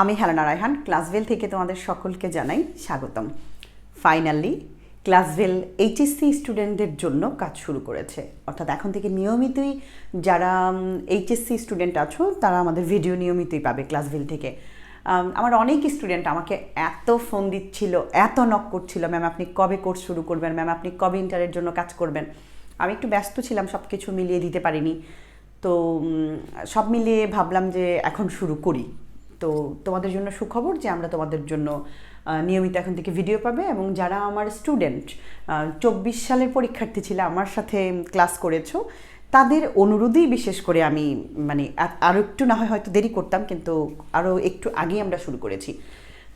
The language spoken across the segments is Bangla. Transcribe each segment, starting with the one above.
আমি হেলানা রায়হান, ক্লাসভেল থেকে তোমাদের সকলকে জানাই স্বাগতম। ফাইনালি ক্লাসভেল এইচএসসি স্টুডেন্টদের জন্য কাজ শুরু করেছে। অর্থাৎ এখন থেকে নিয়মিতই যারা এইচএসসি স্টুডেন্ট আছো, তারা আমাদের ভিডিও নিয়মিতই পাবে ক্লাসভেল থেকে। আমার অনেক স্টুডেন্ট আমাকে এত ফোন দিচ্ছিল, এত নক করছিল ম্যাম আপনি কবে কোর্স শুরু করবেন? ম্যাম আপনি কবে ইন্টারের জন্য কাজ করবেন? আমি একটু ব্যস্ত ছিলাম সব কিছু মিলিয়ে দিতে পারিনি। তো সব মিলিয়ে ভাবলাম যে এখন শুরু করি। তো তোমাদের জন্য সুখবর যে আমরা তোমাদের জন্য নিয়মিত এখন থেকে ভিডিও পাবে এবং যারা আমার স্টুডেন্ট চব্বিশ সালের পরীক্ষার্থী ছিল, আমার সাথে ক্লাস করেছ, তাদের অনুরোধেই বিশেষ করে আমি মানে আরও একটু না হয় হয়তো দেরি করতাম, কিন্তু আরও একটু আগেই আমরা শুরু করেছি।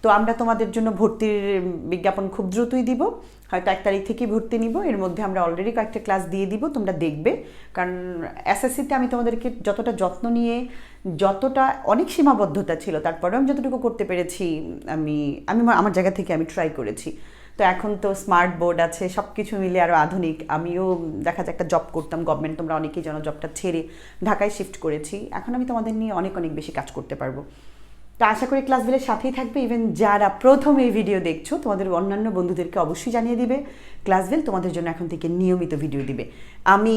তো আমরা তোমাদের জন্য ভর্তির বিজ্ঞাপন খুব দ্রুতই দিব। হয়তো এক তারিখ থেকেই ভর্তি নিব, এর মধ্যে আমরা অলরেডি কয়েকটা ক্লাস দিয়ে দিব, তোমরা দেখবে। কারণ এসএসসিতে আমি তোমাদেরকে যতটা যত্ন নিয়ে, যতটা অনেক সীমাবদ্ধতা ছিল, তারপরেও আমি যতটুকু করতে পেরেছি, আমি আমি আমার- জায়গা থেকে আমি ট্রাই করেছি। তো এখন তো স্মার্ট বোর্ড আছে সব কিছু মিলে আরও আধুনিক। আমিও দেখা যায় একটা জব করতাম গভর্নমেন্ট তোমরা অনেকেই যেন জবটা ছেড়ে ঢাকায় শিফট করেছি। এখন আমি তোমাদের নিয়ে অনেক অনেক বেশি কাজ করতে পারব। তো আশা করি ক্লাস ক্লাসগুলোর সাথেই থাকবে। ইভেন যারা প্রথম এই ভিডিও দেখছ, তোমাদের অন্যান্য বন্ধুদেরকে অবশ্যই জানিয়ে দিবে। ক্লাসভেল তোমাদের জন্য এখন থেকে নিয়মিত ভিডিও দিবে। আমি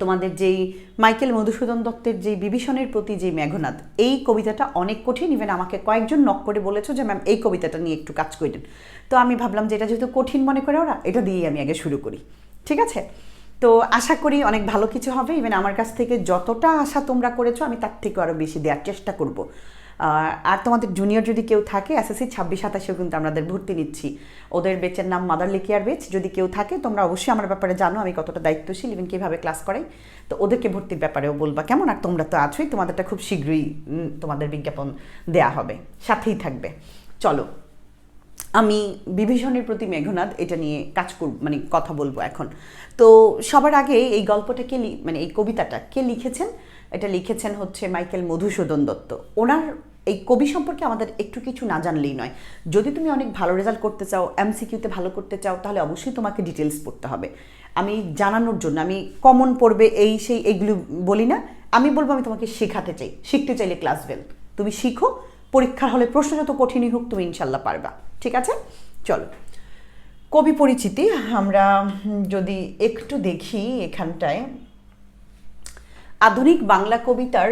তোমাদের যেই মাইকেল মধুসূদন দত্তের যেই বিভীষণের প্রতি যে মেঘনাদ, এই কবিতাটা অনেক কঠিন। ইভেন আমাকে কয়েকজন নক করে বলেছ যে ম্যাম এই কবিতাটা নিয়ে একটু কাজ করেন। তো আমি ভাবলাম যে, এটা যেহেতু কঠিন মনে করে ওরা, এটা দিয়েই আমি আগে শুরু করি। ঠিক আছে? তো আশা করি অনেক ভালো কিছু হবে। ইভেন আমার কাছ থেকে যতটা আশা তোমরা করেছ, আমি তার থেকে আরও বেশি দেওয়ার চেষ্টা করব। আর তোমাদের জুনিয়র যদি কেউ থাকে এসএসসি ছাব্বিশ, সাতাশেও কিন্তু আমাদের ভর্তি নিচ্ছি। ওদের বেচের নাম মাদার লিকিয়ার বেচ যদি কেউ থাকে, তোমরা অবশ্যই আমার ব্যাপারে জানো, আমি কতটা দায়িত্বশীল ইভেন কীভাবে ক্লাস করাই। তো ওদেরকে ভর্তির ব্যাপারেও বলবা, কেমন? আর তোমরা তো আছোই, তোমাদেরটা খুব শীঘ্রই তোমাদের বিজ্ঞাপন দেয়া হবে। সাথেই থাকবে। চলো। আমি বিভীষণের প্রতি মেঘনাদ এটা নিয়ে কাজ করব মানে কথা বলব এখন। তো সবার আগে এই গল্পটা কে মানে এই কবিতাটা কে লিখেছেন? এটা লিখেছেন হচ্ছে মাইকেল মধুসূদন দত্ত। ওনার এই কবি সম্পর্কে আমাদের একটু কিছু না জানলেই নয়। যদি তুমি অনেক ভালো রেজাল্ট করতে চাও এমসিকিউতে ভালো করতে চাও, তাহলে অবশ্যই তোমাকে ডিটেলস পড়তে হবে। আমি জানানোর জন্য, আমি কমন পড়বে এই সেই এইগুলো বলি না। আমি বলব আমি তোমাকে শেখাতে চাই, শিখতে চাইলে ক্লাস বেল তুমি শিখো পরীক্ষার হলে প্রশ্ন যত কঠিনই হোক তুমি ইনশাল্লাহ পারবা। ঠিক আছে? চলো। কবি পরিচিতি, আমরা যদি একটু দেখি এখানটায়। আধুনিক বাংলা কবিতার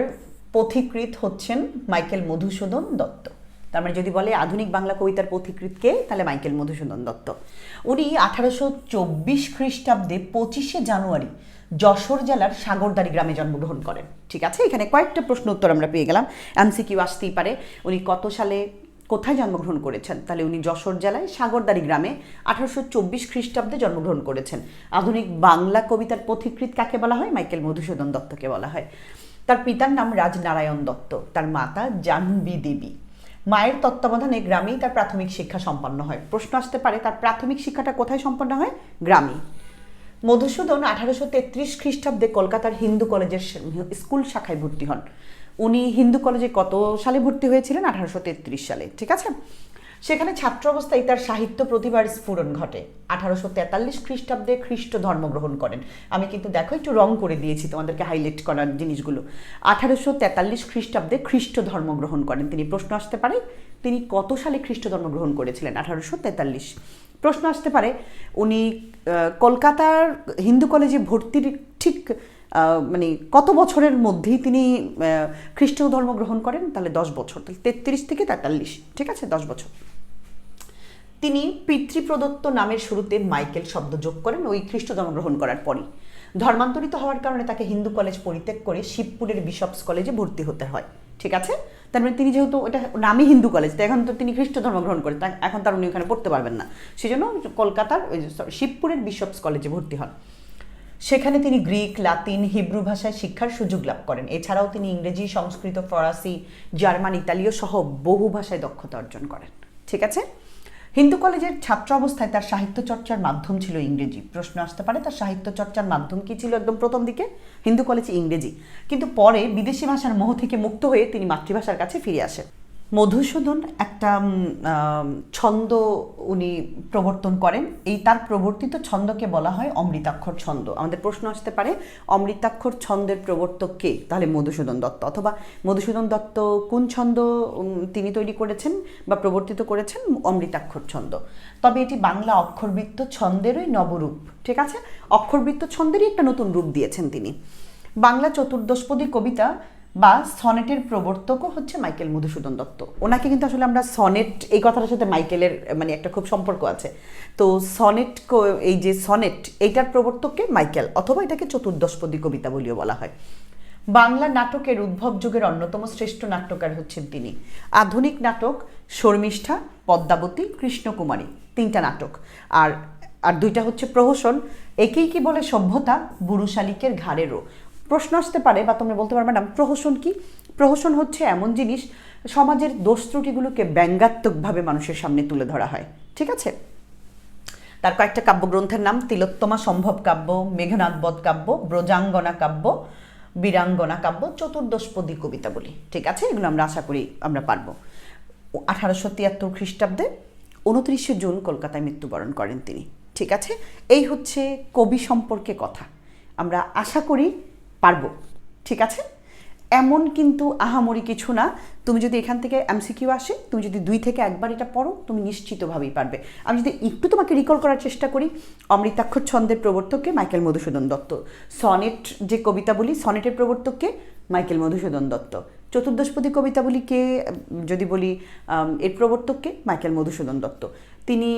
পথিকৃত হচ্ছেন মাইকেল মধুসূদন দত্ত। তার মানে যদি বলে আধুনিক বাংলা কবিতার পথিকৃৎ কে, তাহলে মাইকেল মধুসূদন দত্ত। উনি আঠারোশো চব্বিশ খ্রিস্টাব্দে পঁচিশে জানুয়ারি যশোর জেলার সাগরদারি গ্রামে জন্মগ্রহণ করেন। ঠিক আছে? এখানে কয়েকটা প্রশ্ন উত্তর আমরা পেয়ে গেলাম। এমসিকিউ আসতেই পারে। উনি কত সালে, কোথায় জন্মগ্রহণ করেছেন? তাহলে উনি যশোর জেলায় সাগরদারি গ্রামে আঠারোশো চব্বিশ খ্রিস্টাব্দে জন্মগ্রহণ করেছেন। আধুনিক বাংলা কবিতার পথিকৃত কাকে বলা হয়? মাইকেল মধুসূদন দত্তকে বলা হয়। তার পিতার নাম রাজনারায়ণ দত্ত। তার মাতা জাহ্নবী দেবী। মায়ের তত্ত্বাবধানে গ্রামেই তার প্রাথমিক শিক্ষা সম্পন্ন হয়। প্রশ্ন আসতে পারে, তার প্রাথমিক শিক্ষাটা কোথায় সম্পন্ন হয়? গ্রামে মধুসূদন আঠারোশো তেত্রিশ খ্রিস্টাব্দে কলকাতার হিন্দু কলেজের স্কুল শাখায় ভর্তি হন। উনি হিন্দু কলেজে কত সালে ভর্তি হয়েছিলেন? আঠারোশো তেত্রিশ সালে, ঠিক আছে? সেখানে ছাত্র অবস্থায় তার সাহিত্য প্রতিভার স্ফুরণ ঘটে। আঠারোশো তেতাল্লিশ খ্রিস্টাব্দে খ্রিস্ট ধর্মগ্রহণ করেন। আমি কিন্তু দেখো, একটু রং করে দিয়েছি তোমাদেরকে হাইলাইট করার জিনিসগুলো। আঠারোশো তেতাল্লিশ খ্রিস্টাব্দে খ্রিস্ট ধর্মগ্রহণ করেন। তিনি প্রশ্ন আসতে পারে, তিনি কত সালে খ্রিস্ট ধর্মগ্রহণ করেছিলেন? আঠারোশো তেতাল্লিশ। প্রশ্ন আসতে পারে। উনি কলকাতার হিন্দু কলেজে ভর্তির ঠিক মানে কত বছরের মধ্যেই তিনি খ্রিস্ট ধর্ম গ্রহণ করেন? তাহলে দশ বছর। তাহলে তেত্রিশ থেকে তেতাল্লিশ। ঠিক আছে? দশ বছর। তিনি পিতৃপ্রদত্ত নামের শুরুতে মাইকেল শব্দ যোগ করেন, ওই খ্রিস্ট ধর্ম গ্রহণ করার পরই। ধর্মান্তরিত হওয়ার কারণে তাকে হিন্দু কলেজ পরিত্যাগ করে শিবপুরের বিশপস কলেজে ভর্তি হতে হয়। ঠিক আছে? তার মানে তিনি যেহেতু ওটা নামই হিন্দু কলেজ তো এখন তো তিনি খ্রিস্ট ধর্ম গ্রহণ করেন এখন তার উনি ওখানে পড়তে পারবেন না। সেই জন্য কলকাতার ওই শিবপুরের বিশপস কলেজে ভর্তি হন। সেখানে তিনি গ্রিক লাতিন হিব্রু ভাষায় শিক্ষার সুযোগ লাভ করেন। এছাড়াও তিনি ইংরেজি, সংস্কৃত, ফরাসি, জার্মান, ইতালীয় সহ বহু ভাষায় দক্ষতা অর্জন করেন। ঠিক আছে? হিন্দু কলেজের ছাত্র অবস্থায় তার সাহিত্য চর্চার মাধ্যম ছিল ইংরেজি। প্রশ্ন আসতে পারে, তার সাহিত্য চর্চার মাধ্যম কি ছিল একদম প্রথম দিকে? হিন্দু কলেজে ইংরেজি। কিন্তু পরে বিদেশি ভাষার মোহ থেকে মুক্ত হয়ে তিনি মাতৃভাষার কাছে ফিরে আসেন। মধুসূদন একটা ছন্দ উনি প্রবর্তন করেন। এই তার প্রবর্তিত ছন্দকে বলা হয় অমৃতাক্ষর ছন্দ। আমাদের প্রশ্ন আসতে পারে, অমৃতাক্ষর ছন্দের প্রবর্তক কে? তাহলে মধুসূদন দত্ত। অথবা মধুসূদন দত্ত কোন ছন্দ তিনি তৈরি করেছেন বা প্রবর্তিত করেছেন? অমৃতাক্ষর ছন্দ। তবে এটি বাংলা অক্ষরবৃত্ত ছন্দেরই নবরূপ, ঠিক আছে? অক্ষরবৃত্ত ছন্দেরই একটা নতুন রূপ দিয়েছেন তিনি। বাংলা চতুর্দশপদী কবিতা বা সনেটের প্রবর্তকও হচ্ছে মাইকেল মধুসূদন দত্ত। ওনাকে কিন্তু আসলে আমরা সনেট, এই কথাটার সাথে মাইকেলের মানে একটা খুব সম্পর্ক আছে। তো সনেট এই যে সনেট, এইটার প্রবর্তককে মাইকেল, অথবা এটাকে চতুর্দশপদী কবিতা বলিও বলা হয়। বাংলা নাটকের উদ্ভব যুগের অন্যতম শ্রেষ্ঠ নাট্যকার হচ্ছেন তিনি। আধুনিক নাটক, শর্মিষ্ঠা, পদ্মাবতী, কৃষ্ণকুমারী, তিনটা নাটক। আর আর দুইটা হচ্ছে প্রহসন। একেই কি বলে সভ্যতা? বুড়ো শালিকের ঘাড়েরও। প্রশ্ন আসতে পারে বা তোমরা বলতে পারবে, ম্যাডাম, প্রহসন কি? প্রহসন হচ্ছে এমন জিনিস, সমাজের দোষ ত্রুটিগুলোকে ব্যঙ্গাত্মকভাবে মানুষের সামনে তুলে ধরা হয়। ঠিক আছে? তার কয়েকটা কাব্যগ্রন্থের নাম, তিলোত্তমা সম্ভব কাব্য মেঘনাথ বধ কাব্য, ব্রজাঙ্গনা কাব্য, বীরাঙ্গনা কাব্য, চতুর্দশপদী কবিতা বলি। ঠিক আছে? এগুলো আমরা আশা করি আমরা পারব। আঠারোশো তিয়াত্তর খ্রিস্টাব্দে উনত্রিশে জুন কলকাতায় মৃত্যুবরণ করেন তিনি। ঠিক আছে? এই হচ্ছে কবি সম্পর্কে কথা। আমরা আশা করি পারব, ঠিক আছে? এমন কিন্তু আহামরি কিছু না। তুমি যদি এখান থেকে এমসিকিউ আসে, তুমি যদি দুই থেকে একবার এটা পড়ো, তুমি নিশ্চিতভাবেই পারবে। আমি যদি একটু তোমাকে রিকল করার চেষ্টা করি, অমৃতাক্ষর ছন্দের প্রবর্তককে মাইকেল মধুসূদন দত্ত, সনেট যে কবিতা বলি, সনেটের প্রবর্তককে মাইকেল মধুসূদন দত্ত। চতুর্দশপদী কবিতা বলি কে, যদি বলি এর প্রবর্তককে মাইকেল মধুসূদন দত্ত। তিনি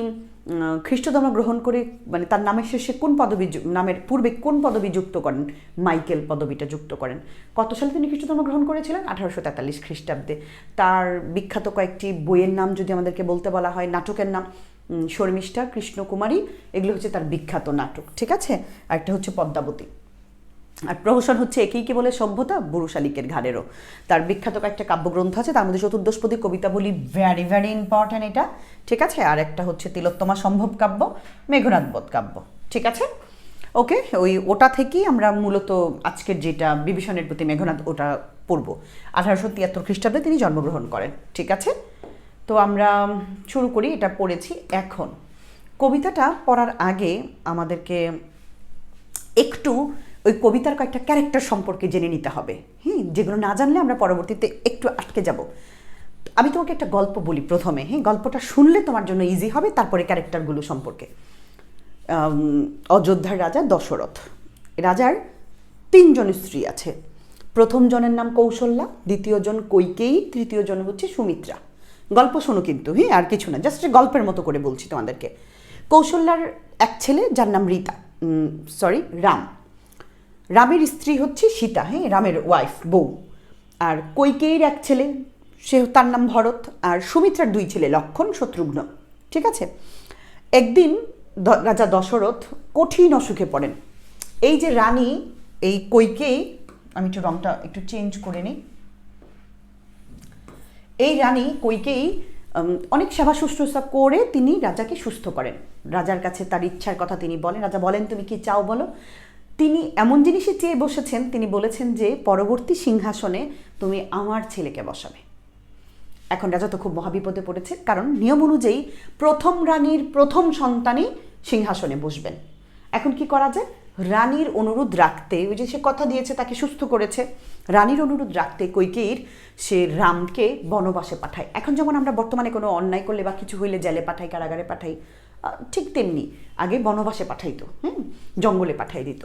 উম, খ্রিস্টধর্ম গ্রহণ করে মানে তার নামের শেষে কোন পদবী নামের পূর্বে কোন পদবী যুক্ত করেন? মাইকেল পদবীটা যুক্ত করেন। কত সালে তিনি খ্রিস্ট ধর্ম গ্রহণ করেছিলেন? আঠারোশো তেতাল্লিশ খ্রিস্টাব্দে। তার বিখ্যাত কয়েকটি বইয়ের নাম যদি আমাদেরকে বলতে বলা হয় নাটকের নাম শর্মিষ্ঠা কৃষ্ণকুমারী এগুলো হচ্ছে তার বিখ্যাত নাটক ঠিক আছে? আর একটা হচ্ছে পদ্মাবতী। আর প্রহসন হচ্ছে একেই কি বলে সভ্যতা? বুড়ো শালিকের ঘাড়েরও। তার বিখ্যাত কয়েকটা কাব্যগ্রন্থ আছে, তার মধ্যে চতুর্দশপদী কবিতা বলি ভ্যারি ভ্যারি ইম্পর্ট্যান্ট এটা। ঠিক আছে? আর একটা হচ্ছে তিলোত্তমা সম্ভব কাব্য মেঘনাথ বধ কাব্য। ঠিক আছে? ওকে, ওই ওটা থেকেই আমরা মূলত আজকের যেটা বিভীষণের প্রতি মেঘনাথ ওটা পড়ব। আঠারোশো তিয়াত্তর খ্রিস্টাব্দে তিনি জন্মগ্রহণ করেন। ঠিক আছে? তো আমরা শুরু করি, এটা পড়েছি এখন। কবিতাটা পড়ার আগে আমাদেরকে একটু ওই কবিতার কয়েকটা ক্যারেক্টার সম্পর্কে জেনে নিতে হবে। হ্যাঁ যেগুলো না জানলে আমরা পরবর্তীতে একটু আটকে যাব। আমি তোমাকে একটা গল্প বলি প্রথমে। হ্যাঁ গল্পটা শুনলে তোমার জন্য ইজি হবে, তারপরে ক্যারেক্টারগুলো সম্পর্কে। অযোধ্যার রাজা দশরথ। রাজার তিনজন স্ত্রী আছে। প্রথম জনের নাম কৌশল্যা, দ্বিতীয় জন কৈকেয়ী, তৃতীয় জন হচ্ছে সুমিত্রা। গল্প শোনো কিন্তু হ্যাঁ আর কিছু না জাস্ট গল্পের মতো করে বলছি তোমাদেরকে। কৌশল্যার এক ছেলে, যার নাম রীতা। সরি রাম। রামের স্ত্রী হচ্ছে সীতা হ্যাঁ? রামের ওয়াইফ বউ। আর কৈকেয়ীর এক ছেলে, সে তার নাম ভরত, আর সুমিত্রার দুই ছেলে, লক্ষণ, শত্রুঘ্ন। ঠিক আছে? একদিন রাজা দশরথ কঠিন অসুখে পড়েন। এই যে রানী, এই কৈকেয়ী, আমি একটু রংটা একটু চেঞ্জ করে নিই। এই রানী, কৈকেয়ী অনেক সেবা শুশ্রূষা করে তিনি রাজাকে সুস্থ করেন। রাজার কাছে তার ইচ্ছার কথা তিনি বলেন। রাজা বলেন, তুমি কি চাও বলো? তিনি এমন জিনিসই চেয়ে বসেছেন, তিনি বলেছেন যে, পরবর্তী সিংহাসনে তুমি আমার ছেলেকে বসাবে। এখন রাজা তো খুব মহাবিপদে পড়েছে, কারণ নিয়ম অনুযায়ী প্রথম রানীর প্রথম সন্তানই সিংহাসনে বসবেন। এখন কি করা যায়? রানীর অনুরোধ রাখতে, ওই যে সে কথা দিয়েছে, তাকে সুস্থ করেছে। রানীর অনুরোধ রাখতে কৈকেয়ীর, সে রামকে বনবাসে পাঠায়। এখন যেমন আমরা বর্তমানে কোনো অন্যায় করলে বা কিছু হইলে জেলে পাঠাই, কারাগারে পাঠাই ঠিক তেমনি আগে বনবাসে পাঠাইতো, হুম? জঙ্গলে পাঠাই দিত।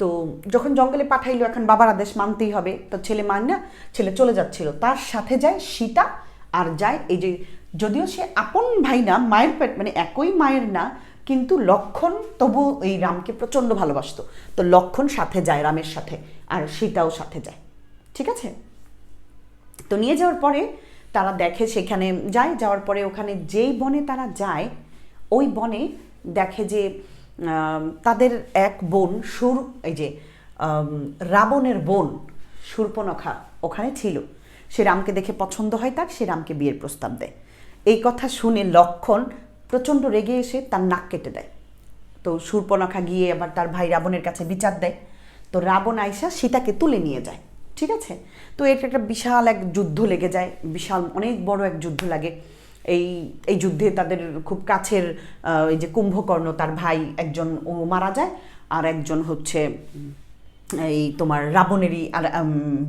তো যখন জঙ্গলে পাঠাইলো, এখন বাবার আদেশ মানতেই হবে। তো ছেলে মান না ছেলে চলে যাচ্ছিল। তার সাথে যায় সীতা আর যায় এই যে, যদিও সে আপন ভাই না, মায়ের পেট মানে একই মায়ের না, কিন্তু লক্ষণ তবু এই রামকে প্রচণ্ড ভালোবাসতো। তো লক্ষণ সাথে যায় রামের সাথে আর সীতাও সাথে যায়। ঠিক আছে? তো নিয়ে যাওয়ার পরে তারা দেখে সেখানে যায়, যাওয়ার পরে ওখানে যেই বনে তারা যায়, ওই বনে দেখে যে তাদের এক বোন সুর, এই যে রাবণের বোন সুর্পনখা ওখানে ছিল। সে রামকে দেখে পছন্দ হয় তার, সে রামকে বিয়ের প্রস্তাব দেয়। এই কথা শুনে লক্ষণ প্রচণ্ড রেগে এসে তার নাক কেটে দেয়। তো সুর্পনখা গিয়ে আবার তার ভাই রাবণের কাছে বিচার দেয়। তো রাবণ আইসা সীতাকে তুলে নিয়ে যায়, ঠিক আছে? তো এটা একটা বিশাল এক যুদ্ধ লেগে যায়, বিশাল অনেক বড় এক যুদ্ধ লাগে। এই এই যুদ্ধে তাদের খুব কাছের এই যে কুম্ভকর্ণ, তার ভাই একজন ও মারা যায় আর একজন হচ্ছে এই তোমার রাবণেরই আর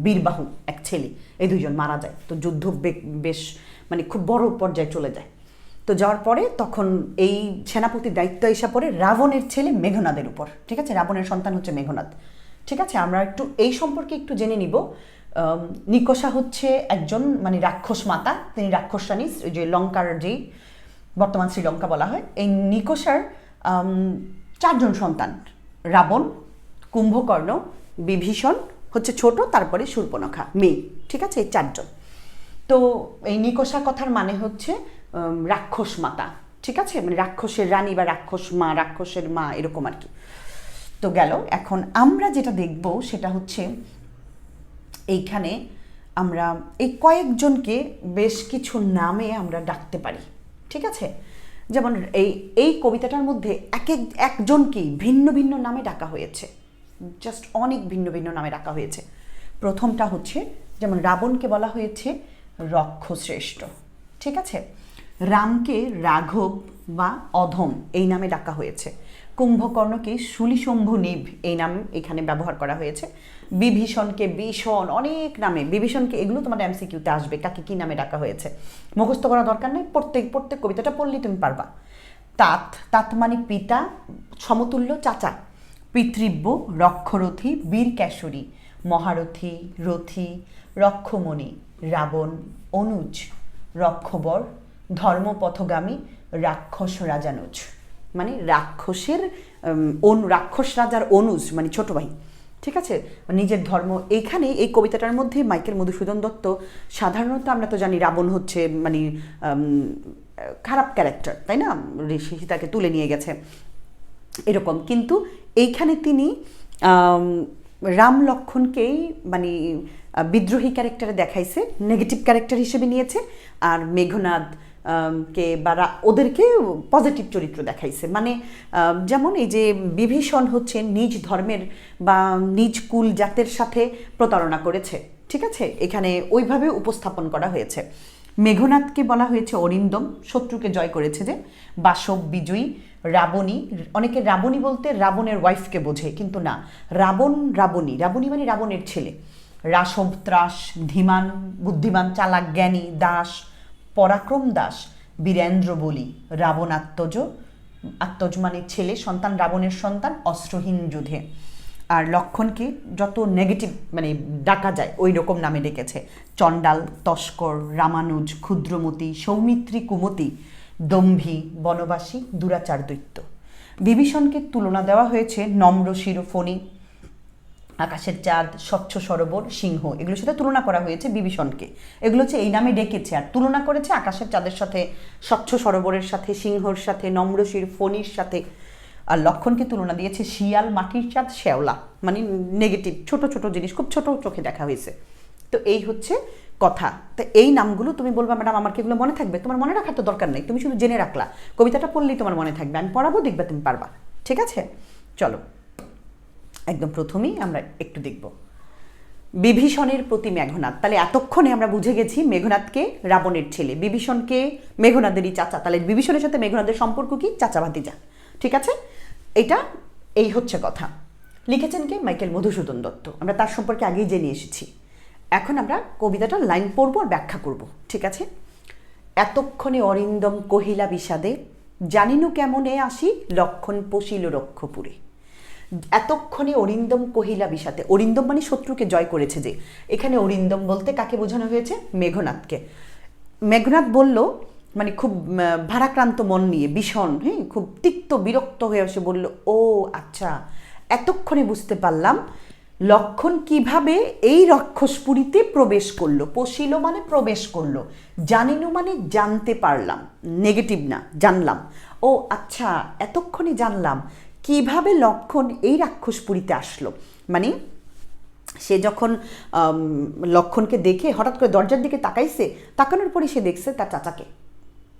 বীরবাহু, এক ছেলে। এই দুজন মারা যায়। তো যুদ্ধ বেশ মানে খুব বড় পর্যায়ে চলে যায়। তো যাওয়ার পরে তখন এই সেনাপতির দায়িত্ব এসে পড়ে রাবণের ছেলে মেঘনাদের উপর। ঠিক আছে? রাবণের সন্তান হচ্ছে মেঘনাদ। ঠিক আছে? আমরা একটু এই সম্পর্কে একটু জেনে নিব। নিকষা হচ্ছে একজন মানে রাক্ষস মাতা। তিনি রাক্ষস রানী যে লঙ্কার যেই বর্তমান শ্রীলঙ্কা বলা হয়। এই নিকষার চারজন সন্তান। রাবণ, কুম্ভকর্ণ, বিভীষণ, হচ্ছে ছোট, তারপরে শূর্পনখা মেয়ে। ঠিক আছে? এই চারজন। তো এই নিকষা কথার মানে হচ্ছে রাক্ষস মাতা। ঠিক আছে? মানে রাক্ষসের রানী বা রাক্ষস মা, রাক্ষসের মা, এরকম আর কি। তো গেল। এখন আমরা যেটা দেখব, সেটা হচ্ছে এইখানে আমরা, এই কয়েকজনকে বেশ কিছু নামে আমরা ডাকতে পারি, ঠিক আছে? যেমন এই এই কবিতাটার মধ্যে এক এক, একজনকেই ভিন্ন ভিন্ন নামে ডাকা হয়েছে। জাস্ট অনেক ভিন্ন ভিন্ন নামে ডাকা হয়েছে। প্রথমটা হচ্ছে, যেমন রাবণকে বলা হয়েছে, রক্ষশ্রেষ্ঠ, ঠিক আছে? রামকে রাঘব বা অধম এই নামে ডাকা হয়েছে। কুম্ভকর্ণকে শুলিশম্ভু নিভ এই নাম এখানে ব্যবহার করা হয়েছে। বিভীষণকে ভীষণ, অনেক নামে। বিভীষণকে এগুলো তোমার এমসিকিউতে আসবে, কাকে কি নামে ডাকা হয়েছে। মুখস্থ করা দরকার নেই, প্রত্যেক প্রত্যেক কবিতাটা পড়লেই তুমি পারবা। তাত তাত মানে পিতা, সমতুল্য চাচা। পিতৃব্য, রক্ষরথী বীর কেশরী মহারথী, রথী, রক্ষমণি, রাবণ, অনুজ। রক্ষবর, ধর্মপথগামী, রাক্ষস রাজানুজ। মানে রাক্ষসের অনু, রাক্ষস রাজার অনুজ মানে ছোট ভাই। ঠিক আছে? নিজের ধর্ম। এইখানে এই কবিতাটার মধ্যে মাইকেল মধুসূদন দত্ত, সাধারণত আমরা তো জানি রাবণ হচ্ছে মানে খারাপ ক্যারেক্টার তাই না? ঋষি সীতাকে তুলে নিয়ে গেছে। এরকম। কিন্তু এইখানে তিনি রাম লক্ষণকেই মানে বিদ্রোহী ক্যারেক্টারে দেখাইছে নেগেটিভ ক্যারেক্টার হিসেবে নিয়েছে, আর মেঘনাদ কে বা ওদেরকে পজিটিভ চরিত্র দেখাইছে। মানে যেমন এই যে বিভীষণ হচ্ছে নিজ ধর্মের বা নিজ কুল জাতের সাথে প্রতারণা করেছে, ঠিক আছে? এখানে ওইভাবে উপস্থাপন করা হয়েছে। মেঘনাথকে বলা হয়েছে অরিন্দম, শত্রুকে জয় করেছে যে বাসব বিজয়ী রাবণী। অনেকে রাবণী বলতে রাবণের ওয়াইফকে বোঝে, কিন্তু না, রাবণ রাবণী। রাবণী মানে রাবণের ছেলে। রাসব ত্রাস, ধীমান, বুদ্ধিমান, চালাক, জ্ঞানী, দাস পরাক্রম দাস, বীরেন্দ্র বলি, রাবণ আত্মজ আত্মজ মানে ছেলে, সন্তান রাবণের সন্তান, অস্ত্রহীন যুধে আর লক্ষণকে যত নেগেটিভ মানে ডাকা যায় ওই রকম নামে ডেকেছে। চণ্ডাল, তস্কর, রামানুজ, ক্ষুদ্রমতি, সৌমিত্রী কুমতি, দম্ভী, বনবাসী, দুরাচার দৈত্য। বিভীষণকে তুলনা দেওয়া হয়েছে নম্র শিরোফণি আকাশের চাঁদ, স্বচ্ছ সরোবর, সিংহ, এগুলোর সাথে তুলনা করা হয়েছে বিভীষণকে। এগুলো হচ্ছে এই নামে ডেকেছে, আর তুলনা করেছে আকাশের চাঁদের সাথে, স্বচ্ছ সরোবরের সাথে, সিংহর সাথে নম্রশির ফণির সাথে। আর লক্ষণকে তুলনা দিয়েছে শিয়াল, মাটির চাঁদ, শ্যাওলা। মানে নেগেটিভ ছোট ছোট জিনিস, খুব ছোট চোখে দেখা হয়েছে। তো এই হচ্ছে কথা। তো এই নামগুলো তুমি বলবা, ম্যাডাম, আমার কি এগুলো মনে থাকবে? তোমার মনে রাখার তো দরকার নেই, তুমি শুধু জেনে রাখলা। কবিতাটা পড়লেই তোমার মনে থাকবে, আমি পড়াবো, দেখবে তুমি পারবা। ঠিক আছে? চলো। একদম প্রথমেই আমরা একটু দেখব। বিভীষণের প্রতি মেঘনাথ তাহলে এতক্ষণে আমরা বুঝে গেছি মেঘনাথকে রাবণের ছেলে। বিভীষণকে মেঘনাদেরই চাচা। তাহলে বিভীষণের সাথে মেঘনাদের সম্পর্ক কি? চাচা ভাতিজা। ঠিক আছে? এটা, এই হচ্ছে কথা। লিখেছেন কে? মাইকেল মধুসূদন দত্ত। আমরা তার সম্পর্কে আগেই জেনে এসেছি। এখন আমরা কবিতাটার লাইন পড়ব আর ব্যাখ্যা করব। ঠিক আছে? এতক্ষণে অরিন্দম কহিলা বিষাদে, জানিনু কেমনে আসি লক্ষণ পশিল রক্ষপুরে? এতক্ষণে অরিন্দম কহিলা বিষাতে অরিন্দম মানে শত্রুকে জয় করেছে যে। এখানে অরিন্দম বলতে কাকে বোঝানো হয়েছে? মেঘনাথকে মেঘনাথ বলল মানে খুব ভারাক্রান্ত মন নিয়ে, ভীষণ হ্যাঁ খুব তিক্ত, বিরক্ত হয়ে এসে বলল, ও আচ্ছা এতক্ষণে বুঝতে পারলাম, লক্ষণ কীভাবে এই রক্ষসপুরীতে প্রবেশ করল। পশিল মানে প্রবেশ করল। জানিনু মানে জানতে পারলাম। নেগেটিভ না, জানলাম। ও আচ্ছা এতক্ষণে জানলাম কীভাবে লক্ষণ এই রাক্ষস পুরীতে আসলো? মানে সে যখন লক্ষণকে দেখে হঠাৎ করে দরজার দিকে তাকাইছে, তাকানোর পরে সে দেখছে তার চাচাকে।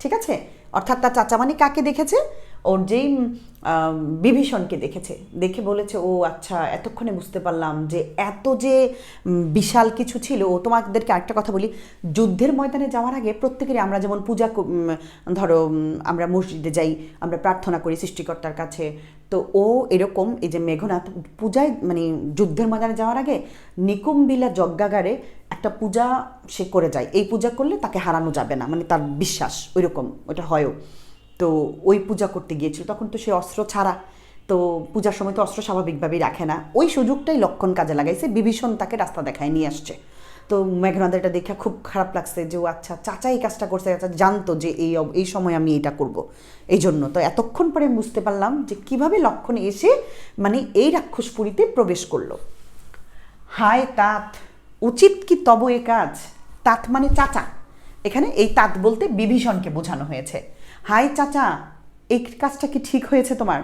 ঠিক আছে? অর্থাৎ তার চাচা মানে কাকে দেখেছে? ওর যেই বিভীষণকে দেখেছে, দেখে বলেছে, ও আচ্ছা এতক্ষণে বুঝতে পারলাম যে এত যে বিশাল কিছু ছিল, ও, তোমাদেরকে আরেকটা কথা বলি। যুদ্ধের ময়দানে যাওয়ার আগে প্রত্যেকেরই আমরা যেমন পূজা ধরো আমরা মসজিদে যাই, আমরা প্রার্থনা করি সৃষ্টিকর্তার কাছে। তো ও এরকম, এই যে মেঘনাথ, পূজায় মানে যুদ্ধের ময়দানে যাওয়ার আগে নিকুম্বিলা যজ্ঞাগারে একটা পূজা সে করে যায়। এই পূজা করলে তাকে হারানো যাবে না মানে তার বিশ্বাস, ওইরকম ওটা হয়ও তো ওই পূজা করতে গিয়েছিল। তখন তো সে অস্ত্র ছাড়া, তো পূজার সময় তো অস্ত্র স্বাভাবিকভাবেই রাখে না। ওই সুযোগটাই লক্ষণ কাজে লাগাইছে, বিভীষণ তাকে রাস্তা দেখায় নিয়ে আসছে। তো মেঘনাথ এটা দেখে খুব খারাপ লাগছে যে, ও আচ্ছা চাচা এই কাজটা করছে, চাচা জানতো যে এই এই সময় আমি এটা করব। এই জন্য তো এতক্ষণ পরে বুঝতে পারলাম যে কীভাবে লক্ষণ এসে মানে এই রাক্ষসপুরীতে প্রবেশ করল। হায় তাঁত, উচিত কি তব এ কাজ? তাঁত মানে চাচা। এখানে এই তাঁত বলতে বিভীষণকে বোঝানো হয়েছে। হায় চাচা, এই কাজটা কি ঠিক হয়েছে তোমার?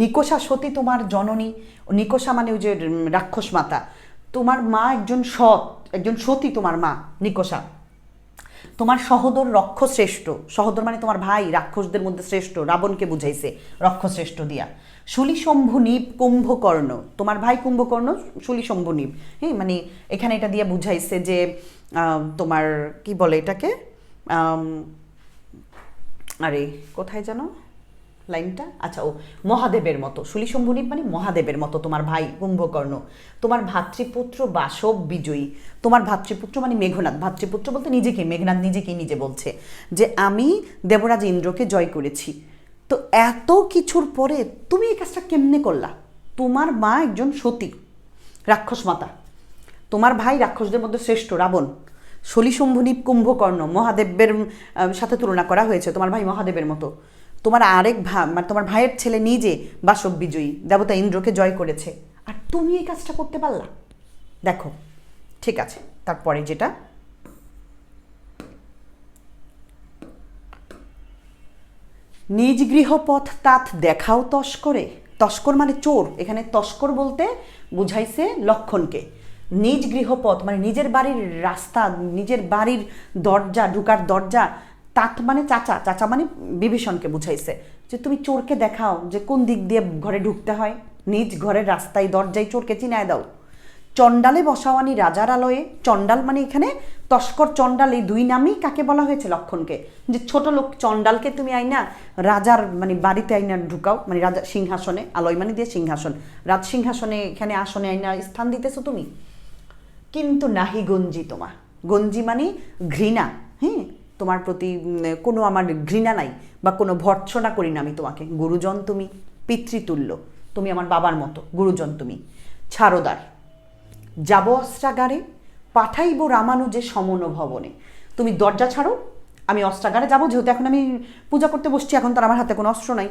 নিকোষা সতী তোমার জননী, নিকোষা মানে ওই যে রাক্ষস মাতা। তোমার মা একজন সৎ, একজন সতী তোমার মা, নিকোষা। তোমার সহদর রক্ষ শ্রেষ্ঠ সহদর মানে তোমার ভাই, রাক্ষসদের মধ্যে শ্রেষ্ঠ, রাবণকে বুঝাইছে রক্ষ শ্রেষ্ঠ দিয়া। শম্ভু নিপ কুম্ভকর্ণ, তোমার ভাই কুম্ভকর্ণ শম্ভু নিপ হ্যাঁ মানে এখানে এটা দিয়ে বুঝাইছে যে তোমার, কি বলে এটাকে? আরে, কোথায় যেন লাইনটা? আচ্ছা ও, মহাদেবের মতো। শম্ভুনিপ মানে মহাদেবের মতো, তোমার ভাই কুম্ভকর্ণ। তোমার ভাতৃপুত্র বাসব বিজয়ী। তোমার ভাতৃপুত্র মানে মেঘনাথ। ভাতৃপুত্র বলতে নিজেকে, মেঘনাথ নিজেকে নিজে বলছে যে, আমি দেবরাজ ইন্দ্রকে জয় করেছি। তো এত কিছুর পরে তুমি এই কাজটা কেমনে করলা? তোমার মা একজন সতী, রাক্ষস মাতা। তোমার ভাই রাক্ষসদের মধ্যে শ্রেষ্ঠ, রাবণ। শম্ভুনীপ কুম্ভকর্ণ মহাদেবের সাথে তুলনা করা হয়েছে, তোমার ভাই মহাদেবের মতো। তোমার আরেক ভা মানে তোমার ভাইয়ের ছেলে নিজে বাসব বিজয়ী, দেবতা ইন্দ্রকে জয় করেছে। আর তুমি এই কাজটা করতে পারলা? দেখো, ঠিক আছে, তারপরে যেটা। নিজ গৃহপথ তাত দেখাও তস্করে। তস্কর মানে চোর, এখানে তস্কর বলতে বুঝাইছে লক্ষণকে। নিজ গৃহপথ মানে নিজের বাড়ির রাস্তা, নিজের বাড়ির দরজা, ঢুকার দরজা, তাত মানে চাচা চাচা মানে বিভীষণকে বুঝাইছে যে তুমি চোরকে দেখাও যে কোন দিক দিয়ে ঘরে ঢুকতে হয়। নিজ ঘরের রাস্তায় দরজায় চোরকে চিনায় দাও। চণ্ডালে বসাওয়ানি রাজার আলোয়ে, চণ্ডাল মানে এখানে তস্কর চণ্ডাল, এই দুই নামই কাকে বলা হয়েছে লক্ষণকে? যে ছোট লোক চণ্ডালকে তুমি আইনা, রাজার মানে বাড়িতে আইনা ঢুকাও মানে রাজা সিংহাসনে, আলয় মানে দিয়ে সিংহাসন, রাজ সিংহাসনে এখানে আসনে আইনা স্থান দিতেছো তুমি? কিন্তু নাহি গঞ্জি তোমা গঞ্জি মানে ঘৃণা হ্যাঁ তোমার প্রতি কোনো আমার ঘৃণা নাই বা কোনো ভর্ৎসনা করি না আমি তোমাকে। গুরুজন তুমি, পিতৃতুল্য, তুমি আমার বাবার মতো, গুরুজন তুমি। ছাড়োদার, যাব অস্ত্রাগারে, পাঠাইব রামানুজে সমন ভবনে তুমি দরজা ছাড়ো, আমি অস্ত্রাগারে যাব, যেহেতু এখন আমি পূজা করতে বসছি, এখন তার আমার হাতে কোনো অস্ত্র নাই।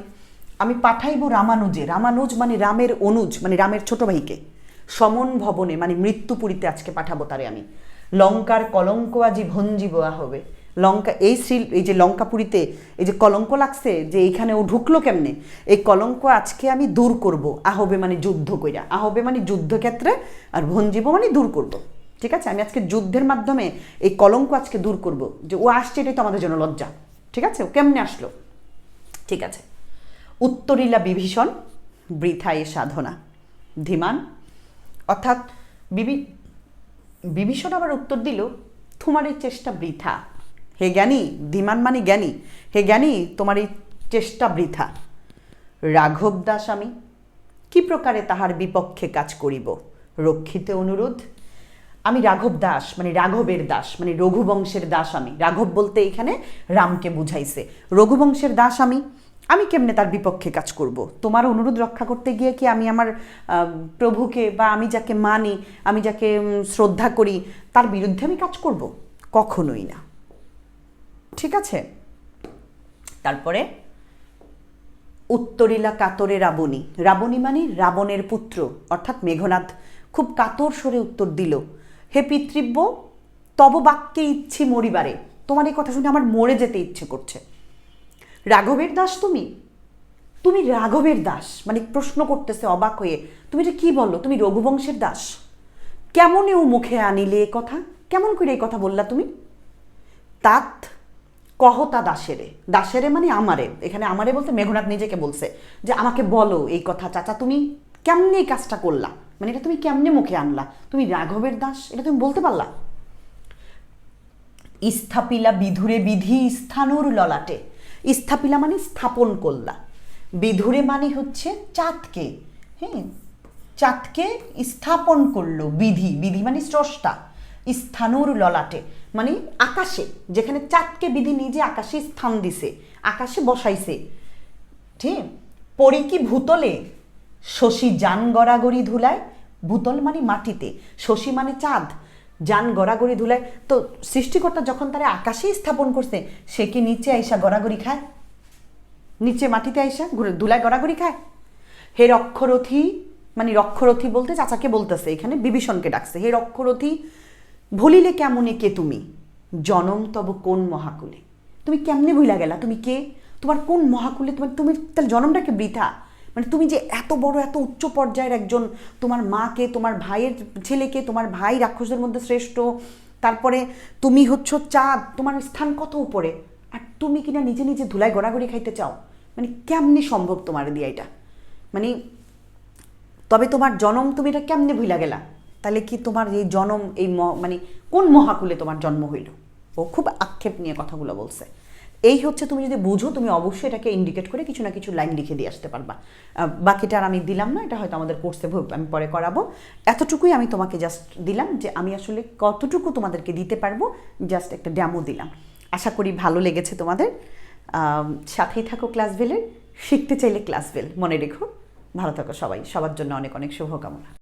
আমি পাঠাইব রামানুজে, রামানুজ মানে রামের অনুজ মানে রামের ছোট ভাইকে। সমন ভবনে মানে মৃত্যুপুরীতে আজকে পাঠাবো তারে আমি। লঙ্কার কলঙ্ক আজি ভঞ্জিবা হবে লঙ্কা, এই শ্রী, এই যে লঙ্কাপুরীতে, এই যে কলঙ্ক লাগছে, যে এইখানে ও ঢুকলো কেমনে? এই কলঙ্ক আজকে আমি দূর করব। আহবে মানে যুদ্ধ কইরা। আহবে মানে যুদ্ধক্ষেত্রে আর ভঞ্জিব মানে দূর করব। ঠিক আছে? আমি আজকে যুদ্ধের মাধ্যমে এই কলঙ্ক আজকে দূর করব। যে ও আসছে, এটাই তো আমাদের জন্য লজ্জা। ঠিক আছে? ও কেমনে আসলো? ঠিক আছে। উত্তরিলা বিভীষণ বৃথা এ সাধনা। ধীমান অর্থাৎ বিবি, বিভীষণ আবার উত্তর দিল তোমার এই চেষ্টা বৃথা। হে জ্ঞানী, ধীমান মানে জ্ঞানী, হে জ্ঞানী তোমার এই চেষ্টা বৃথা। রাঘব দাস আমি, কি প্রকারে তাহার বিপক্ষে কাজ করিব? রক্ষিতে অনুরোধ, আমি রাঘব দাস মানে রাঘবের দাস মানে রঘুবংশের দাস আমি। রাঘব বলতে এখানে রামকে বুঝাইছে। রঘুবংশের দাস আমি আমি কেমনে তার বিপক্ষে কাজ করব? তোমার অনুরোধ রক্ষা করতে গিয়ে কি আমি আমার প্রভুকে বা আমি যাকে মানি, আমি যাকে শ্রদ্ধা করি, তার বিরুদ্ধে আমি কাজ করব? কখনোই না। ঠিক আছে? তারপরে, উত্তরিলা কাতরে রাবণী। রাবণী মানে রাবণের পুত্র, অর্থাৎ মেঘনাথ খুব কাতর স্বরে উত্তর দিল, হে পিতৃব্য, তব বাক্যে ইচ্ছে মরিবারে। তোমার এই কথা শুনে আমার মরে যেতে ইচ্ছে করছে। রাঘবের দাস তুমি? তুমি রাঘবের দাস। মানে প্রশ্ন করতেছে অবাক হয়ে, তুমি এটা কি বলল? তুমি রঘুবংশের দাস? কেমন ও মুখে আনিলে এ কথা? কেমন করে এই কথা বললা তুমি? তাত কহতা দাসেরে। দাসেরে মানে আমারে। এখানে আমারে বলতে মেঘনাথ নিজেকে বলছে যে, আমাকে বলো এই কথা, চাচা, তুমি কেমনে এই কাজটা করলা? মানে এটা তুমি কেমনে মুখে আনলা? তুমি রাঘবের দাস? এটা তুমি বলতে পারলা? স্থাপিলা বিধুরে বিধি স্থানুর ললাটে। স্থাপিলা মানে স্থাপন করলা বিধুরে মানে হচ্ছে চাঁদকে হ্যাঁ? চাঁদকে স্থাপন করল বিধি। বিধি মানে স্রষ্টা। স্থানুর ললাটে মানে আকাশে। যেখানে চাঁদকে বিধি নিজে আকাশে স্থান দিছে, আকাশে বসাইছে। ঠিক? পরি কি ভূতলে? শশী যান গড়াগড়ি ধুলায়। ভূতল মানে মাটিতে। শশী মানে চাঁদ। যান গড়াগড়ি ধুলায় তো সৃষ্টিকর্তা যখন তারা আকাশেই স্থাপন করছে, সে কি নিচে আইসা গড়াগড়ি খায়? নিচে মাটিতে আইসা ধুলায় গড়াগড়ি খায়? হে রক্ষরথী মানে রক্ষরথী বলতে চাচাকে বলতেছে, এখানে বিভীষণকে ডাকছে। হে রক্ষরথী, ভুলিলে কেমনে কে তুমি? জনম তব কোন মহাকুলে? তুমি কেমনে ভুলা গেলা? তুমি কে? তোমার কোন মহাকুলে? তোমার তুমি তাহলে জনমটাকে বৃথা? মানে তুমি যে এত বড়, এত উচ্চ পর্যায়ের একজন তোমার মাকে, তোমার ভাইয়ের ছেলেকে, তোমার ভাই রাক্ষসদের মধ্যে শ্রেষ্ঠ, তারপরে তুমি হচ্ছ চাঁদ, তোমার স্থান কত উপরে? আর তুমি কিনা নিজে নিজে ধুলায় গড়াগড়ি খাইতে চাও? মানে কেমনে সম্ভব তোমার দিয়া এটা? মানে তবে তোমার জনম তুমি এটা কেমনে ভুলা গেলা? তাহলে কি তোমার এই জনম, এই মানে কোন মহাকুলে তোমার জন্ম হইল? ও খুব আক্ষেপ নিয়ে কথাগুলো বলছে। এই হচ্ছে তুমি যদি বুঝো, তুমি অবশ্যই এটাকে ইন্ডিকেট করে কিছু না কিছু লাইন লিখে দিয়ে আসতে পারবা। বাকিটা আর আমি দিলাম না, এটা হয়তো আমাদের কোর্সে আমি পরে করাবো। এতটুকুই আমি তোমাকে জাস্ট দিলাম যে আমি আসলে কতটুকু তোমাদেরকে দিতে পারব জাস্ট একটা ড্যামো দিলাম। আশা করি ভালো লেগেছে তোমাদের। সাথেই থাকো ক্লাস ভেলের শিখতে চাইলে ক্লাস ভেল মনে রেখো। ভালো থাকো সবাই। সবার জন্য অনেক অনেক শুভকামনা।